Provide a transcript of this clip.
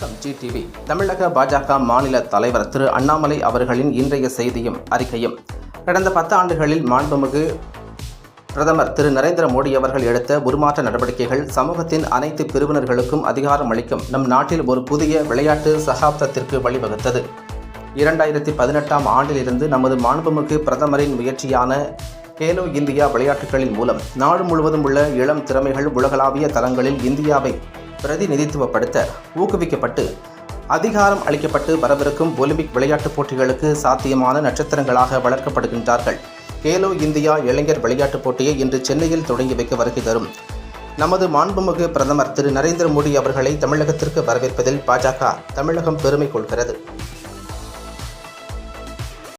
TV தமிழக பாஜக மாநில தலைவர் திரு அண்ணாமலை அவர்களின் இன்றைய செய்தியும் அறிக்கையும். கடந்த பத்து ஆண்டுகளில் மாண்புமிகு பிரதமர் திரு நரேந்திர மோடி அவர்கள் எடுத்த உருமாற்ற நடவடிக்கைகள் சமூகத்தின் அனைத்து பிரிவினர்களுக்கும் அதிகாரம் அளிக்கும் நம் நாட்டில் ஒரு புதிய விளையாட்டு சகாப்தத்திற்கு வழிவகுத்தது. இரண்டாயிரத்தி பதினெட்டாம் ஆண்டிலிருந்து நமது மாண்புமிகு பிரதமரின் முயற்சியான கேலோ இந்தியா விளையாட்டுகளின் மூலம் நாடு முழுவதும் உள்ள இளம் திறமைகள் உலகளாவிய தளங்களில் இந்தியாவை பிரதிநிதித்துவப்படுத்த ஊக்குவிக்கப்பட்டு அதிகாரம் அளிக்கப்பட்டு வரவிருக்கும் ஒலிம்பிக் விளையாட்டுப் போட்டிகளுக்கு சாத்தியமான நட்சத்திரங்களாக வளர்க்கப்படுகின்றார்கள். கேலோ இந்தியா இளைஞர் விளையாட்டுப் போட்டியை இன்று சென்னையில் தொடங்கி வைக்க வருகை தரும். நமது மாண்புமிகு பிரதமர் திரு. நரேந்திர மோடி அவர்களை தமிழகத்திற்கு வரவேற்பதில் பாஜக தமிழகம் பெருமை கொள்கிறது.